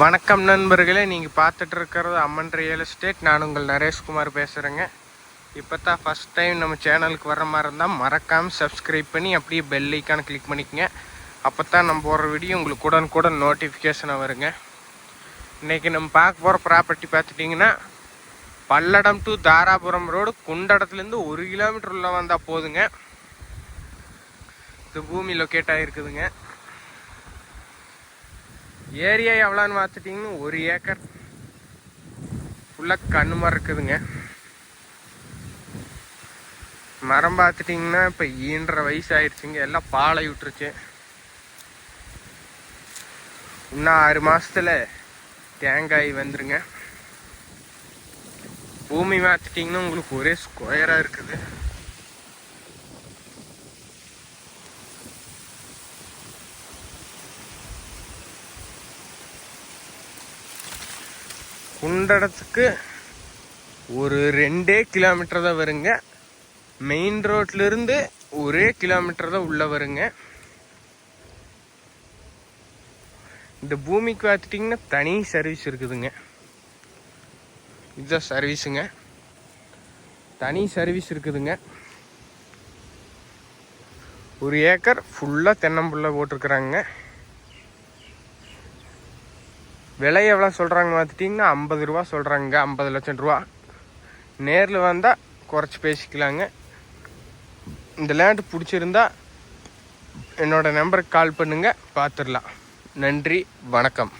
வணக்கம் நண்பர்களே நீங்கள் பார்த்துட்டு இருக்கிறது அம்மன் ரியல் எஸ்டேட் நான் உங்கள் நரேஷ்குமார் பேசுகிறேங்க இப்போ தான் ஃபஸ்ட் டைம் நம்ம சேனலுக்கு வர மாதிரி இருந்தால் மறக்காமல் சப்ஸ்கிரைப் பண்ணி அப்படியே பெல் ஐக்கான கிளிக் பண்ணிக்கங்க. அப்போ தான் நம்ம போடுற வீடியோ உங்களுக்கு கூட நோட்டிஃபிகேஷனாக வருங்க. இன்றைக்கி நம்ம பார்க்க போகிற ப்ராப்பர்ட்டி பார்த்துட்டிங்கன்னா பல்லடம் டு தாராபுரம் ரோடு குண்டடத்துலேருந்து ஒரு கிலோமீட்டர் உள்ள வந்தால் போதுங்க. இது பூமி லொக்கேட் ஆகிருக்குதுங்க ஏரியா எவ்வளோன்னு பார்த்துட்டிங்கன்னா ஒரு ஏக்கர். ஃபுல்லாக கண்ணு மரம் இருக்குதுங்க. மரம் பார்த்துட்டிங்கன்னா இப்போ ஈன்ற வயசு ஆயிடுச்சுங்க எல்லாம் பாலை விட்டுருச்சு. இன்னும் ஆறு மாசத்துல தேங்காய் வந்துருங்க. பூமி பார்த்துட்டிங்கன்னா உங்களுக்கு ஒரே ஸ்கொயராக இருக்குது. குண்டடத்துக்கு ஒரு ரெண்டே கிலோமீட்டர் தான் வருங்க. மெயின் ரோட்லேருந்து ஒரே கிலோமீட்டர் தான் உள்ளே வருங்க. இந்த பூமிக்கு பார்த்துட்டிங்கன்னா தனி சர்வீஸ் இருக்குதுங்க. இதுதான் சர்வீஸுங்க தனி சர்வீஸ் இருக்குதுங்க. ஒரு ஏக்கர் ஃபுல்லாக தென்னம்புள்ள போட்டிருக்குறாங்க. விலை எவ்வளோ சொல்கிறாங்க பார்த்துட்டிங்கன்னா ஐம்பது ரூபா சொல்கிறாங்க ஐம்பது லட்சம் ரூபா. நேரில் வந்தால் குறைச்சி பேசிக்கலாங்க. இந்த லேண்டு பிடிச்சிருந்தா என்னோடய நம்பருக்கு கால் பண்ணுங்கள் பார்த்துடலாம். நன்றி வணக்கம்.